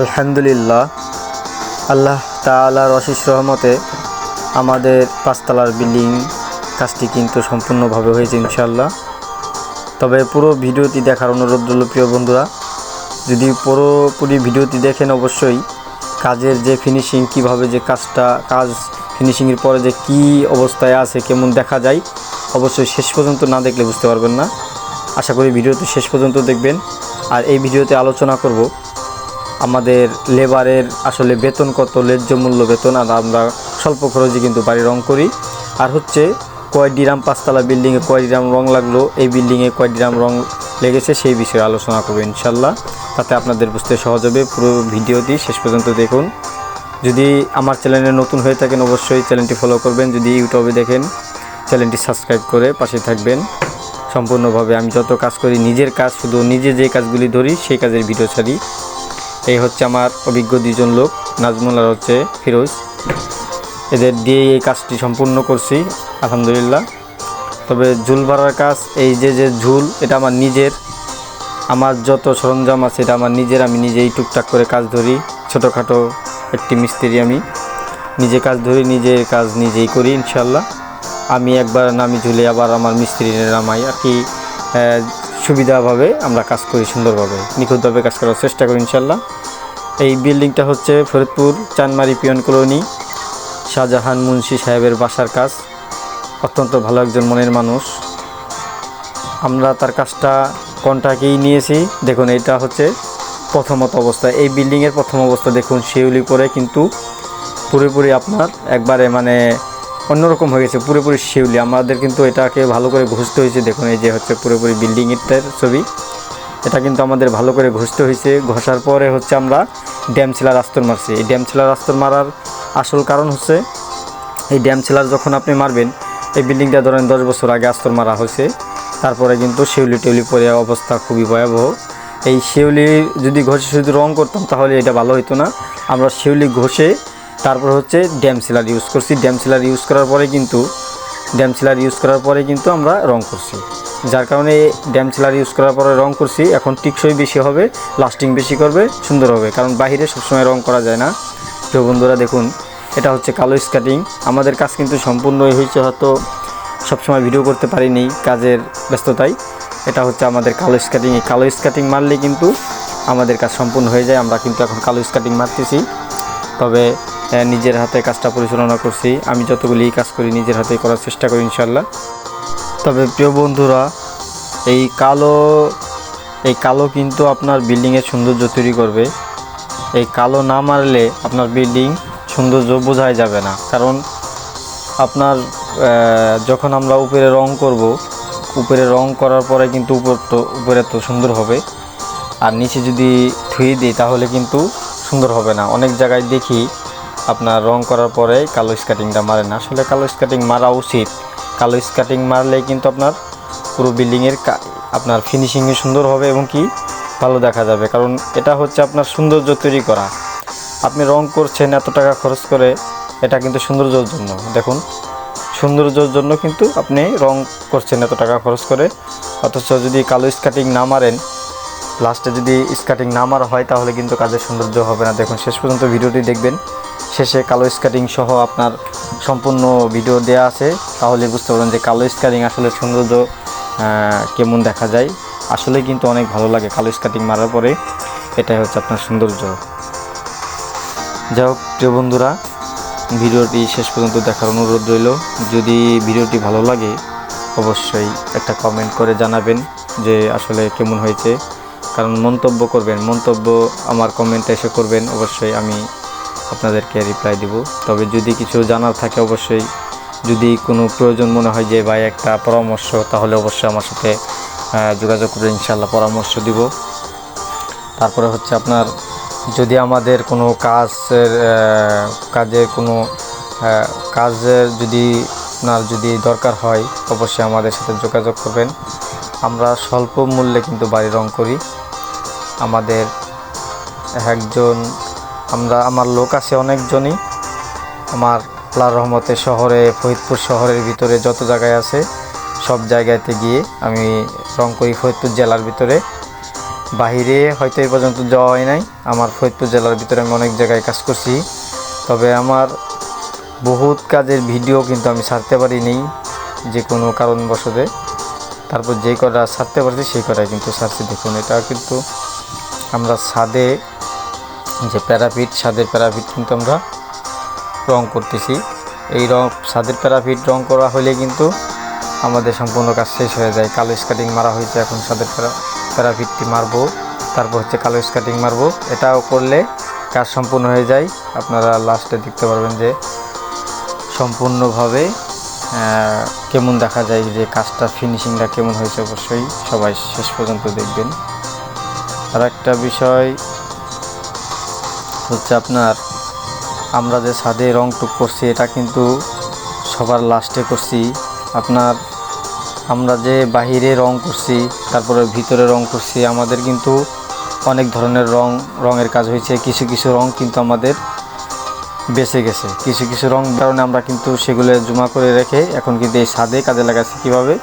আলহামদুলিল্লাহ, আল্লাহ তাআলার অশেষ রহমতে আমাদের পাঁচতলার বিল্ডিং কাজটি কিন্তু সম্পূর্ণভাবে হয়েছে ইনশাল্লাহ তবে পুরো ভিডিওটি দেখার অনুরোধ রইল প্রিয় বন্ধুরা, যদি পুরোপুরি ভিডিওটি দেখেন অবশ্যই কাজের যে ফিনিশিং কীভাবে যে কাজটা, কাজ ফিনিশিংয়ের পরে যে কি অবস্থায় আছে, কেমন দেখা যায়, অবশ্যই শেষ পর্যন্ত না দেখলে বুঝতে পারবেন না। আশা করি ভিডিওটি শেষ পর্যন্ত দেখবেন। আর এই ভিডিওতে আলোচনা করব আমাদের লেবারের আসলে বেতন কত ন্যায্য মূল্য বেতন, আর আমরা স্বল্প খরচে কিন্তু বাড়ি রং করি। আর হচ্ছে কয় ডিরাম পাঁচতলা বিল্ডিংয়ে কয় ডিরাম রং লাগল, এই বিল্ডিংয়ে কয় ডিরাম রং লেগেছে সেই বিষয়ে আলোচনা করব ইনশাল্লাহ তাতে আপনাদের বুঝতে সহজ হবে পুরো ভিডিওটি। শেষ পর্যন্ত দেখুন। যদি আমার চ্যানেলে নতুন হয়ে থাকেন, অবশ্যই চ্যানেলটি ফলো করবেন। যদি ইউটিউবে দেখেন, চ্যানেলটি সাবস্ক্রাইব করে পাশে থাকবেন। সম্পূর্ণভাবে আমি যত কাজ করি, নিজের কাজ, শুধু নিজে যে কাজগুলি ধরি, সেই কাজের ভিডিও ছাড়ি। এই হচ্ছে আমার অভিজ্ঞ দুজন লোক, নাজমুল আর হচ্ছে ফিরোজ। এদের দিয়ে এই কাজটি সম্পূর্ণ করছি, আলহামদুলিল্লাহ। তবে ঝুল ভরার কাজ, এই যে যে ঝুল, এটা আমার নিজের। আমার যত সরঞ্জাম আছে, এটা আমার নিজের। আমি নিজেই টুকটাক করে কাজ ধরি, ছোটোখাটো একটি মিস্ত্রি আমি। নিজে কাজ ধরি, নিজের কাজ নিজেই করি ইনশাল্লাহ আমি একবার নামি ঝুলে আবার আমার মিস্ত্রি নামাই। আর কি সুবিধাভাবে আমরা কাজ করি সুন্দরভাবে। নিখুঁতভাবে কাজ করার চেষ্টা করি, ইনশাল্লাহ। এই বিল্ডিংটা হচ্ছে ফরিদপুর চানমারি পিয়ন কলোনি, শাহজাহান মুন্সি সাহেবের বাসার কাজ। অত্যন্ত ভালো একজন মনের মানুষ। আমরা তার কাজটা কন্ট্রাক্টেই নিয়েছি। দেখুন, এটা হচ্ছে প্রথমত অবস্থা। এই বিল্ডিংয়ের প্রথম অবস্থা দেখুন, শিউলি করে কিন্তু পুরোপুরি আপনার একবারে মানে অন্যরকম হয়ে গেছে, পুরোপুরি শিউলি। আমাদের কিন্তু এটাকে ভালো করে ঘষতে হয়েছে, দেখুন এই যে হচ্ছে পুরোপুরি বিল্ডিং বিল্ডিংয়ের ছবি। এটা কিন্তু আমাদের ভালো করে ঘষতে হয়েছে। ঘষার পরে হচ্ছে আমরা ড্যাম ছিলার আস্তর মারছি। এই ড্যাম ছিলার আস্তর মারার আসল কারণ হচ্ছে, এই ড্যাম ছিলার যখন আপনি মারবেন, এই বিল্ডিংটা ধরেন দশ বছর আগে আস্তর মারা হয়েছে। তারপরে কিন্তু শিউলি টেউলি পরে অবস্থা খুবই ভয়াবহ। এই শিউলি যদি ঘষে শুধু রং করতাম, তাহলে এটা ভালো হতো না। আমরা শিউলি ঘষে তারপর হচ্ছে ড্যাম সিলার ইউজ করছি। ড্যাম সিলার ইউজ করার পরে কিন্তু, ড্যাম সিলার ইউজ করার পরে কিন্তু আমরা রং করছি। যার কারণে ড্যাম সিলার ইউজ করার পরে রং করছি, এখন টিকসই বেশি হবে, লাস্টিং বেশি করবে, সুন্দর হবে, কারণ বাইরে সবসময় রং করা যায় না। তো বন্ধুরা দেখুন, এটা হচ্ছে কালো স্কাটিং। আমাদের কাজ কিন্তু সম্পূর্ণই হয়েছে হয়তো সবসময় ভিডিও করতে পারিনি কাজের ব্যস্ততায়। এটা হচ্ছে আমাদের কালো স্কাটিং। এই কালো স্কাটিং মারলে কিন্তু আমাদের কাজ সম্পূর্ণ হয়ে যায়। আমরা কিন্তু এখন কালো স্কাটিং মারতেছি। তবে নিজের হাতে কাজটা পরিচালনা করছি। আমি যতগুলি কাজ করি, নিজের হাতে করার চেষ্টা করি ইনশাল্লাহ তবে প্রিয় বন্ধুরা, এই কালো এই কালো কিন্তু আপনার বিল্ডিংয়ের সৌন্দর্য তৈরি করবে। এই কালো না মারলে আপনার বিল্ডিং সৌন্দর্য বোঝাই যাবে না। কারণ আপনার যখন আমরা উপরে রং করব, উপরে রং করার পরে কিন্তু উপর তো, উপরে তো সুন্দর হবে। আর নিচে যদি ধুয়ে দিই তাহলে কিন্তু সুন্দর হবে না। অনেক জায়গায় দেখি আপনার রং করার পরে কালো স্কাটিংটা মারেন। আসলে কালো স্কাটিং মারা উচিত। কালো স্কাটিং মারলে কিন্তু আপনার পুরো বিল্ডিংয়ের আপনার ফিনিশিংয়ে সুন্দর হবে এবং কি ভালো দেখা যাবে। কারণ এটা হচ্ছে আপনার সৌন্দর্য তৈরি করা। আপনি রং করছেন এত টাকা খরচ করে, এটা কিন্তু সৌন্দর্যর জন্য। দেখুন, সৌন্দর্যর জন্য কিন্তু আপনি রং করছেন এত টাকা খরচ করে। অথচ যদি কালো স্কাটিং না মারেন লাস্টে যদি স্কাটিং না মারা হয়, তাহলে কিন্তু কাজের সৌন্দর্য হবে না। দেখুন, শেষ পর্যন্ত ভিডিওটি দেখবেন। শেষে কালো স্কাটিং সহ আপনার সম্পূর্ণ ভিডিও দেওয়া আছে। তাহলে বুঝতে পারবেন যে কালো স্কাটিং আসলে সৌন্দর্য কেমন দেখা যায়। আসলে কিন্তু অনেক ভালো লাগে কালো স্কাটিং মারার পরে। এটাই হচ্ছে আপনার সৌন্দর্য। যাই হোক, প্রিয় বন্ধুরা, ভিডিওটি শেষ পর্যন্ত দেখার অনুরোধ রইল। যদি ভিডিওটি ভালো লাগে, অবশ্যই একটা কমেন্ট করে জানাবেন যে আসলে কেমন হয়েছে। কারণ মন্তব্য করবেন, মন্তব্য আমার কমেন্টে এসে করবেন। অবশ্যই আমি আপনাদেরকে রিপ্লাই দিব। তবে যদি কিছু জানার থাকে অবশ্যই, যদি কোনো প্রয়োজন মনে হয় যে ভাই একটা পরামর্শ, তাহলে অবশ্যই আমার সাথে যোগাযোগ করে ইনশাল্লাহ পরামর্শ দিব। তারপরে হচ্ছে আপনার, যদি আমাদের কোনো কাজের কাজের কোনো কাজের যদি আপনার যদি দরকার হয়, অবশ্যই আমাদের সাথে যোগাযোগ করবেন। আমরা স্বল্প মূল্যে কিন্তু বাড়ি রং করি। আমাদের একজন আমরা, আমার লোক আছে অনেকজনই। আমার আল্লাহ রহমতে শহরে, ফরিদপুর শহরের ভিতরে যত জায়গায় আছে, সব জায়গাতে গিয়ে আমি রং করি ফরিদপুর জেলার ভিতরে। বাহিরে হয়তো এই পর্যন্ত যাওয়া হয় নাই। আমার ফরিদপুর জেলার ভিতরে আমি অনেক জায়গায় কাজ করছি। তবে আমার বহুত কাজের ভিডিও কিন্তু আমি ছাড়তে পারিনি যে কোনো কারণবশতে। তারপর যে কটা ছাড়তে পারছি, সেই কটাই কিন্তু ছাড়ছি। দেখুন, এটা কিন্তু আমরা ছাদে যে প্যারাপিট ছাদের প্যারাপিট কিন্তু আমরা রং করতেছি। এই রং ছাদের প্যারাপিট রং করা হলে কিন্তু আমাদের সম্পূর্ণ কাজ শেষ হয়ে যায়। কালো স্কাটিং মারা হয়েছে, এখন ছাদের প্যারা প্যারাপিটটি মারবো। তারপর হচ্ছে কালো স্কাটিং মারবো। এটাও করলে কাজ সম্পূর্ণ হয়ে যায়। আপনারা লাস্টে দেখতে পারবেন যে সম্পূর্ণভাবে কেমন দেখা যায় যে কাজটা, ফিনিশিংটা কেমন হয়েছে অবশ্যই সবাই শেষ পর্যন্ত দেখবেন। আর একটা বিষয় হচ্ছে আপনার, আমরা যে ছাদে রং টুক করছি, এটা কিন্তু সবার লাস্টে করছি। আপনার, আমরা যে বাহিরে রং করছি, তারপরে ভিতরে রং করছি, আমাদের কিন্তু অনেক ধরনের রং, রঙের কাজ হয়েছে। কিছু কিছু রং কিন্তু আমাদের বেঁচে গেছে। কিছু কিছু রং কারণে আমরা কিন্তু সেগুলো জমা করে রেখে এখন কিন্তু এই ছাদে কাজে লাগাচ্ছি কীভাবে?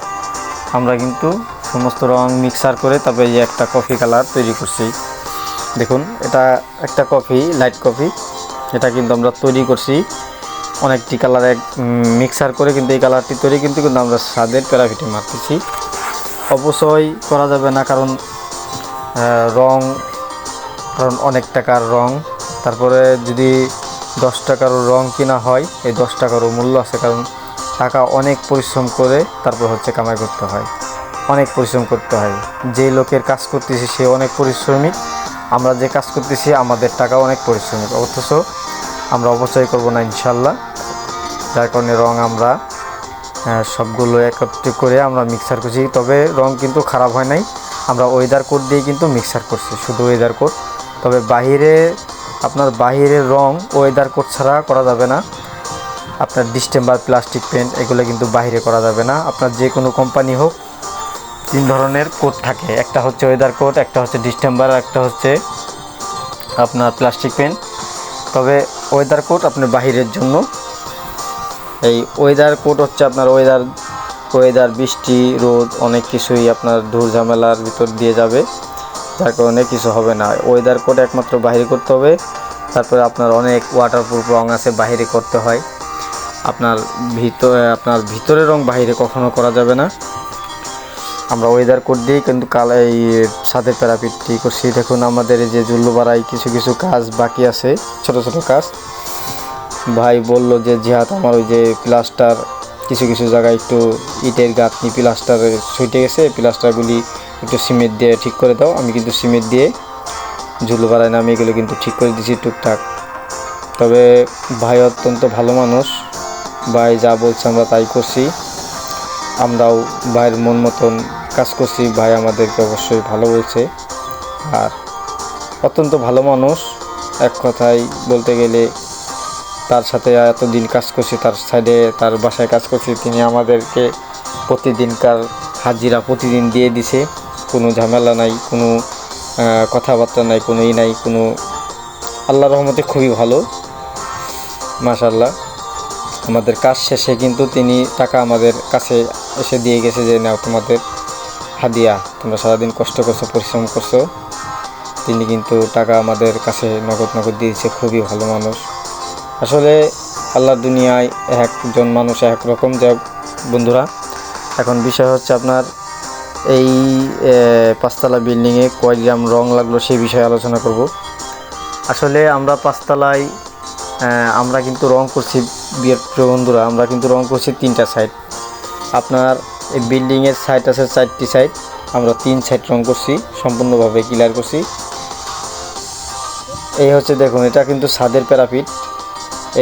আমরা কিন্তু সমস্ত রং মিক্সার করে তারপরে এই একটা কফি কালার তৈরি করছি। দেখুন, এটা একটা কফি লাইট কফি। এটা কিন্তু আমরা তৈরি করছি। অনেকটি কালার এক মিক্সার করে কিন্তু এই কালারটি তৈরি কিন্তু কিন্তু আমরা স্বাদের প্যারাফিটে মারতেছি। অবশ্যই করা যাবে না কারণ রং, কারণ অনেক টাকার রং। তারপরে যদি দশ টাকারও রং কিনা হয়, এই দশ টাকারও মূল্য আছে কারণ টাকা অনেক পরিশ্রম করে তারপর হচ্ছে কামাই করতে হয়। অনেক পরিশ্রম করতে হয়। যে লোকের কাজ করতেছি সে অনেক পরিশ্রমিক আমরা যে কাজ করতেছি, আমাদের টাকা অনেক পরিশ্রমিক অথচ আমরা অপচয় করব না, ইনশাল্লাহ। যার কারণে রং আমরা সবগুলো একত্রিত করে আমরা মিক্সার করছি। তবে রং কিন্তু খারাপ হয় নাই। আমরা ওয়েদার কোড দিয়ে কিন্তু মিক্সার করছি, শুধু ওয়েদার কোড তবে বাহিরে, আপনার বাহিরের রং ওয়েদার কোড ছাড়া করা যাবে না। আপনার ডিস্টেম্বার প্লাস্টিক পেন্ট এগুলো কিন্তু বাইরে করা যাবে না। আপনার যে কোনো কোম্পানি হোক তিন ধরনের কোট থাকে। একটা হচ্ছে ওয়েদার কোট একটা হচ্ছে ডিস্টেম্বার একটা হচ্ছে আপনার প্লাস্টিক পেন তবে ওয়েদার কোট আপনার বাহিরের জন্য। এই ওয়েদার কোট হচ্ছে আপনার ওয়েদার ওয়েদার বৃষ্টি, রোদ, অনেক কিছুই আপনার ধূর ঝামেলার ভিতর দিয়ে যাবে। যার কারণে কিছু হবে না। ওয়েদার কোট একমাত্র বাইরে করতে হবে। তারপরে আপনার অনেক ওয়াটারপ্রুফ রং আছে বাইরে করতে হয়। আপনার ভিতরে আপনার ভিতরে রং বাইরে কখনো করা যাবে না। আমরা ওয়েদার কোড দিয়েই কিন্তু কাল এই ছাদের প্যারাপিটটি করছি। দেখুন, আমাদের এই যে জুল্লু বাড়াই কিছু কিছু কাজ বাকি আছে, ছোট ছোট কাজ। ভাই বলল যে, জিহাদ, আমার ওই যে প্লাস্টার কিছু কিছু জায়গায় একটু ইটের গাঁথনি প্লাস্টার ছুটে গেছে। প্লাস্টারগুলি একটু সিমেন্ট দিয়ে ঠিক করে দাও। আমি কিন্তু সিমেন্ট দিয়ে ঝুলু বাড়াই নামে এগুলো কিন্তু ঠিক করে দিয়েছি টুকটাক। তবে ভাই অত্যন্ত ভালো মানুষ। ভাই যা বলছে আমরা তাই করছি। আমরাও ভাইয়ের মন মতন কাজ করছি, ভাই আমাদেরকে অবশ্যই ভালো বলছে আর অত্যন্ত ভালো মানুষ, এক কথায় বলতে গেলে তার সাথে এতদিন কাজ করছি, তার সাইডে তার বাসায় কাজ করছি, তিনি আমাদেরকে প্রতিদিনকার হাজিরা প্রতিদিন দিয়ে দিছে। কোনো ঝামেলা নাই, কোনো কথাবার্তা নাই, কোনো ই নাই, কোনো আল্লাহ রহমতে খুবই ভালো মাশাল্লাহ আমাদের কাজ শেষে কিন্তু তিনি টাকা আমাদের কাছে এসে দিয়ে গেছে যে, নাও তোমাদের হাদিয়া তোমরা সারাদিন কষ্ট করছ, পরিশ্রম করছ, তিনি কিন্তু টাকা আমাদের কাছে নগদ নগদ দিয়েছে, খুবই ভালো মানুষ। আসলে আল্লাহ দুনিয়ায় একজন মানুষ এক রকম যে বন্ধুরা, এখন বিষয় হচ্ছে আপনার এই পাঁচতলা বিল্ডিংয়ে কয় গ্রাম রং লাগল সেই বিষয়ে আলোচনা করব। আসলে আমরা পাঁচতলায় আমরা কিন্তু রং করছি, বিয়ের বন্ধুরা, আমরা কিন্তু রং করছি তিনটা সাইড আপনার এই বিল্ডিংয়ের সাইড আছে চারটি সাইড আমরা তিন সাইড রং করছি, সম্পূর্ণভাবে ক্লিয়ার করছি। এই হচ্ছে দেখুন, এটা কিন্তু ছাদের প্যারাপিট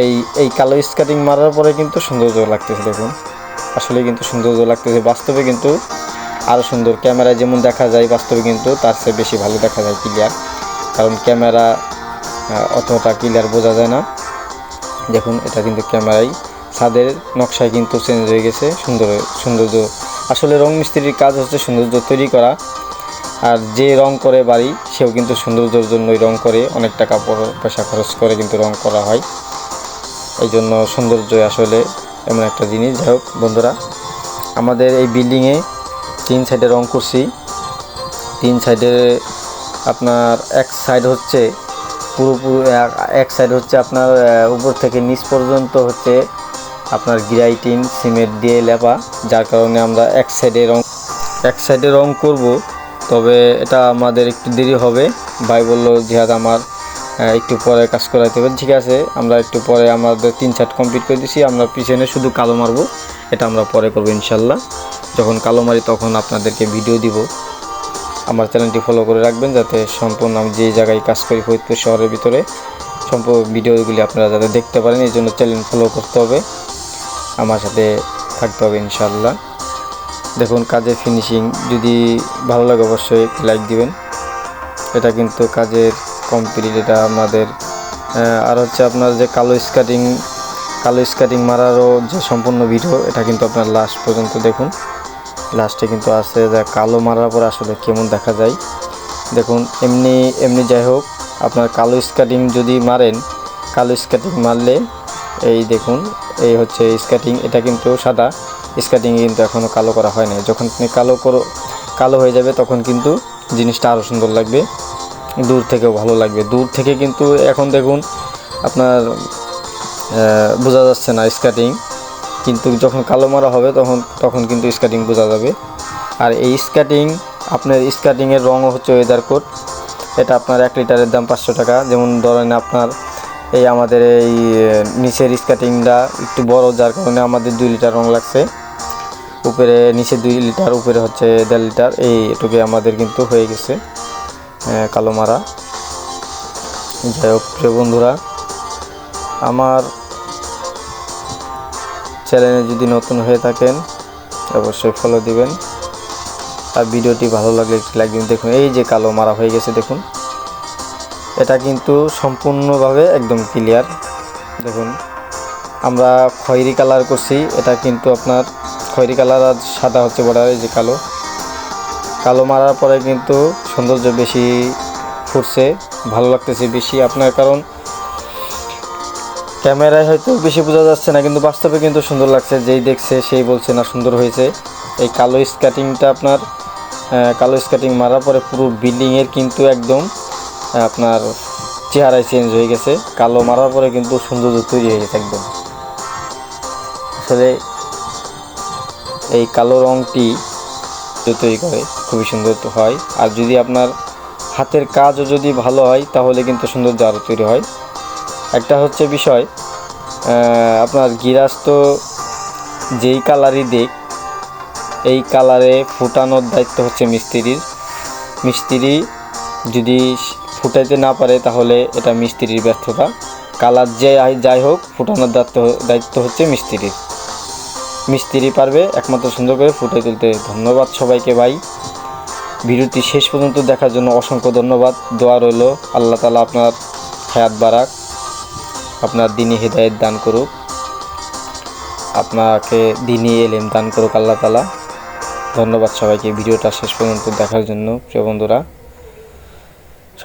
এই এই কালো স্কাটিং মারার পরে কিন্তু সৌন্দর্য লাগতেছে দেখুন। আসলে কিন্তু সৌন্দর্য লাগতেছে। বাস্তবে কিন্তু আরও সুন্দর। ক্যামেরায় যেমন দেখা যায়, বাস্তবে কিন্তু তার চেয়ে বেশি ভালো দেখা যায় ক্লিয়ার কারণ ক্যামেরা অতটা ক্লিয়ার বোঝা যায় না। দেখুন, এটা কিন্তু ক্যামেরায় ছাদের নকশায় কিন্তু চেঞ্জ হয়ে গেছে, সুন্দর, সৌন্দর্য। আসলে রং মিস্ত্রির কাজ হচ্ছে সৌন্দর্য তৈরি করা। আর যে রং করে বাড়ি, সেও কিন্তু সৌন্দর্যের জন্যই রং করে। অনেক টাকা পয়সা খরচ করে কিন্তু রং করা হয়। এই জন্য সৌন্দর্য আসলে এমন একটা জিনিস। যাই হোক, বন্ধুরা, আমাদের এই বিল্ডিংয়ে তিন সাইডে রং করছি। তিন সাইডে আপনার এক সাইড হচ্ছে পুরোপুরি, এক- এক সাইড হচ্ছে আপনার উপর থেকে নিচ পর্যন্ত হচ্ছে আপনার গ্রাইটিন সিমেন্ট দিয়ে লেপা, যার কারণে আমরা এক সাইডে রং এক সাইডে রং করব। তবে এটা আমাদের একটু দেরি হবে। ভাই বলল, জিহাদ আমার একটু পরে কাজ করাইতে হবে। ঠিক আছে, আমরা একটু পরে আমাদের তিন চার কমপ্লিট করে দিছি। আমরা পিছনে শুধু কালো মারবো। এটা আমরা পরে করব ইনশাল্লাহ যখন কালো মারি তখন আপনাদেরকে ভিডিও দিব। আমার চ্যানেলটি ফলো করে রাখবেন যাতে সম্পূর্ণ আমি যে জায়গায় কাজ করি ফরিদপুর শহরের ভিতরে, সম্পূর্ণ ভিডিওগুলি আপনারা যাতে দেখতে পারেন। এই জন্য চ্যানেল ফলো করতে হবে। আমার সাথে থাকতে হবে ইনশাল্লাহ দেখুন, কাজের ফিনিশিং যদি ভালো লাগে অবশ্যই লাইক দিবেন। এটা কিন্তু কাজের কমপ্লিট এটা আমাদের আর হচ্ছে আপনার যে কালো স্কাটিং কালো স্কাটিং মারারও যে সম্পূর্ণ ভিডিও এটা কিন্তু আপনার লাস্ট পর্যন্ত দেখুন। লাস্টে কিন্তু আছে যে কালো মারার পর আসলে কেমন দেখা যায়। দেখুন, এমনি এমনি যাই হোক, আপনার কালো স্কাটিং যদি মারেন, কালো স্কাটিং মারলে এই দেখুন, এই হচ্ছে স্কাটিং এটা কিন্তু সাদা। স্কাটিং কিন্তু এখনও কালো করা হয় না যখন আপনি কালো করো, কালো হয়ে যাবে, তখন কিন্তু জিনিসটা আরও সুন্দর লাগবে। দূর থেকেও ভালো লাগবে। দূর থেকে কিন্তু এখন দেখুন, আপনার বোঝা যাচ্ছে না স্কাটিং কিন্তু যখন কালো মারা হবে, তখন তখন কিন্তু স্কাটিং বোঝা যাবে। আর এই স্কাটিং আপনার স্কাটিংয়ের রঙও হচ্ছে ওয়েদার কোট এটা আপনার এক লিটারের দাম পাঁচশো টাকা। যেমন ধরেন আপনার এই আমাদের এই নিচের স্কাটিংটা একটু বড়, যার কারণে আমাদের দুই লিটার রং লাগছে। উপরে, নিচে দুই লিটার, উপরে হচ্ছে দেড় লিটার। এই এটুকু আমাদের কিন্তু হয়ে গেছে কালো মারা। যাই হোক, প্রিয় বন্ধুরা, আমার চ্যানেলে যদি নতুন হয়ে থাকেন, অবশ্যই ফলো দিবেন। আর ভিডিওটি ভালো লাগলে একটি লাইক দিন। দেখুন, এই যে কালো মারা হয়ে গেছে, দেখুন। এটা কিন্তু সম্পূর্ণভাবে একদম ক্লিয়ার দেখুন, আমরা খয়েরি কালার করছি। এটা কিন্তু আপনার খয়েরি কালার আর সাদা হচ্ছে বর্ডার এই যে কালো। কালো মারার পরে কিন্তু সৌন্দর্য বেশি ফুটছে, ভালো লাগতেছে বেশি। আপনার কারণ ক্যামেরায় হয়তো বেশি বোঝা যাচ্ছে না, কিন্তু বাস্তবে কিন্তু সুন্দর লাগছে। যেই দেখছে সেই বলছে, না, সুন্দর হয়েছে। এই কালো স্কাটিংটা আপনার কালো স্কাটিং মারার পরে পুরো বিল্ডিংয়ের কিন্তু একদম আপনার চেহারায় চেঞ্জ হয়ে গেছে। কালো মারার পরে কিন্তু সৌন্দর্য তৈরি হয়ে গেছে একদম। আসলে এই কালো রঙটি তৈরি করে, খুবই সুন্দর হয়। আর যদি আপনার হাতের কাজও যদি ভালো হয়, তাহলে কিন্তু সৌন্দর্য আরও তৈরি হয়। একটা হচ্ছে বিষয় আপনার গিরাজ তো যেই কালারই দেখ এই কালারে ফুটানোর দায়িত্ব হচ্ছে মিস্ত্রির। মিস্ত্রি যদি ফুটাইতে না পারে তাহলে এটা মিস্ত্রির ব্যর্থতা। কালার যে যাই হোক, ফুটানোর দায়িত্ব দায়িত্ব হচ্ছে মিস্ত্রির। মিস্ত্রি পারবে একমাত্র সুন্দর করে ফুটে তুলতে। ধন্যবাদ সবাইকে ভাই। ভিডিওটি শেষ পর্যন্ত দেখার জন্য অসংখ্য ধন্যবাদ। দোয়া রইল। আল্লাহ তালা আপনার হায়াত বারাক আপনার দিনই হৃদায়ত দান করুক। আপনাকে দিনই এলেম দান করুক আল্লাহ তালা ধন্যবাদ সবাইকে। ভিডিওটা শেষ পর্যন্ত দেখার জন্য। প্রিয় বন্ধুরা